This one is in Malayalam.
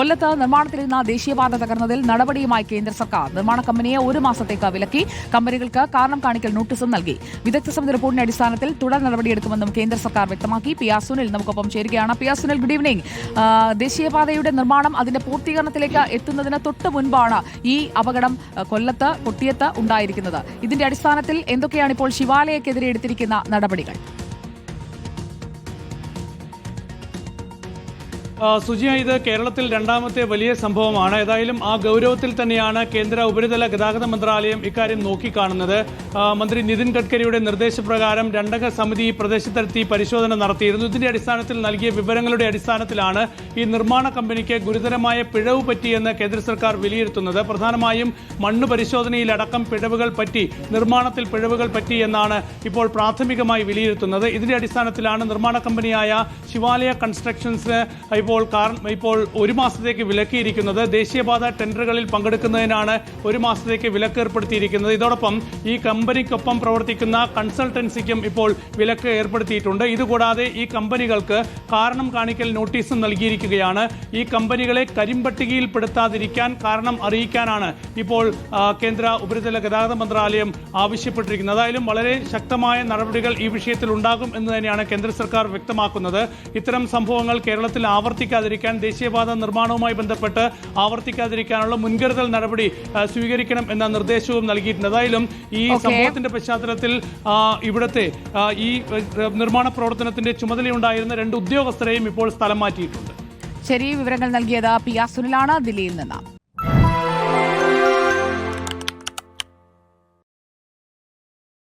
കൊല്ലത്ത് നിർമ്മാണത്തിലിരുന്ന ദേശീയപാത തകർന്നതിൽ നടപടിയുമായി കേന്ദ്ര സർക്കാർ. നിർമ്മാണ കമ്പനിയെ ഒരു മാസത്തേക്ക് വിലക്കി കമ്പനികൾക്ക് കാരണം കാണിക്കൽ നോട്ടീസും നൽകി. വിദഗ്ധ സമിതി റിപ്പോർട്ടിന്റെ അടിസ്ഥാനത്തിൽ തുടർ നടപടിയെടുക്കുമെന്നും കേന്ദ്ര സർക്കാർ വ്യക്തമാക്കി. പി ആർ സുനിൽ നമുക്കൊപ്പം ചേരുകയാണ്. P R Sunil good evening ദേശീയപാതയുടെ നിർമ്മാണം അതിന്റെ പൂർത്തീകരണത്തിലേക്ക് എത്തുന്നതിന് തൊട്ട് മുൻപാണ് ഈ അപകടം കൊല്ലത്ത് കൊട്ടിയത്ത് ഉണ്ടായിരിക്കുന്നത്. ഇതിന്റെ അടിസ്ഥാനത്തിൽ എന്തൊക്കെയാണ് ഇപ്പോൾ ശിവാലയക്കെതിരെ എടുത്തിരിക്കുന്ന നടപടികൾ? സുജിയ ഇത് കേരളത്തിൽ രണ്ടാമത്തെ വലിയ സംഭവമാണ്. ഏതായാലും ആ ഗൗരവത്തിൽ തന്നെയാണ് കേന്ദ്ര ഉപരിതല ഗതാഗത മന്ത്രാലയം ഇക്കാര്യം നോക്കിക്കാണുന്നത്. മന്ത്രി നിതിൻ ഗഡ്കരിയുടെ നിർദ്ദേശപ്രകാരം രണ്ടംഗ സമിതി ഈ പ്രദേശത്തെത്തി പരിശോധന നടത്തിയിരുന്നു. ഇതിന്റെ അടിസ്ഥാനത്തിൽ നൽകിയ വിവരങ്ങളുടെ അടിസ്ഥാനത്തിലാണ് ഈ നിർമ്മാണ കമ്പനിക്ക് ഗുരുതരമായ പിഴവ് പറ്റിയെന്ന് കേന്ദ്ര സർക്കാർ വിലയിരുത്തുന്നത്. പ്രധാനമായും മണ്ണ് പരിശോധനയിലടക്കം പിഴവുകൾ പറ്റി നിർമ്മാണത്തിൽ പിഴവുകൾ പറ്റി എന്നാണ് ഇപ്പോൾ പ്രാഥമികമായി വിലയിരുത്തുന്നത്. ഇതിന്റെ അടിസ്ഥാനത്തിലാണ് നിർമ്മാണ കമ്പനിയായ ശിവാലയ കൺസ്ട്രക്ഷൻസ് ഇപ്പോൾ ഇപ്പോൾ ഒരു മാസത്തേക്ക് വിലക്കിയിരിക്കുന്നത് ദേശീയപാത ടെൻഡറുകളിൽ പങ്കെടുക്കുന്നതിനാണ് ഒരു മാസത്തേക്ക് വിലക്ക് ഏർപ്പെടുത്തിയിരിക്കുന്നത് ഇതോടൊപ്പം ഈ കമ്പനിക്കൊപ്പം പ്രവർത്തിക്കുന്ന കൺസൾട്ടൻസിക്കും ഇപ്പോൾ വിലക്ക് ഏർപ്പെടുത്തിയിട്ടുണ്ട്. ഇതുകൂടാതെ ഈ കമ്പനികൾക്ക് കാരണം കാണിക്കൽ നോട്ടീസും നൽകിയിരിക്കുകയാണ്. ഈ കമ്പനികളെ കരിമ്പട്ടികയിൽ പെടുത്താതിരിക്കാൻ കാരണം അറിയിക്കാനാണ് ഇപ്പോൾ കേന്ദ്ര ഉപരിതല ഗതാഗത മന്ത്രാലയം ആവശ്യപ്പെട്ടിരിക്കുന്നത്. അതായാലും വളരെ ശക്തമായ നടപടികൾ ഈ വിഷയത്തിൽ ഉണ്ടാകും എന്ന് തന്നെയാണ് കേന്ദ്ര സർക്കാർ വ്യക്തമാക്കുന്നത്. ഇത്തരം സംഭവങ്ങൾ കേരളത്തിൽ ആവർത്തിക്കാതിരിക്കാൻ ദേശീയപാത നിർമ്മാണവുമായി ബന്ധപ്പെട്ട് ആവർത്തിക്കാതിരിക്കാനുള്ള മുൻകരുതൽ നടപടി സ്വീകരിക്കണം എന്ന നിർദ്ദേശവും നൽകിയിട്ടുണ്ട്. ഏതായാലും ഈ സംഭവത്തിന്റെ പശ്ചാത്തലത്തിൽ ഇവിടുത്തെ ഈ നിർമ്മാണ പ്രവർത്തനത്തിന്റെ ചുമതലയുണ്ടായിരുന്ന രണ്ട് ഉദ്യോഗസ്ഥരെയും ഇപ്പോൾ സ്ഥലം മാറ്റിയിട്ടുണ്ട്. ശരി വിവരങ്ങൾ നൽകിയത് പി ആർ സുനിലാണ്. ദില്ലിയിൽ നിന്ന്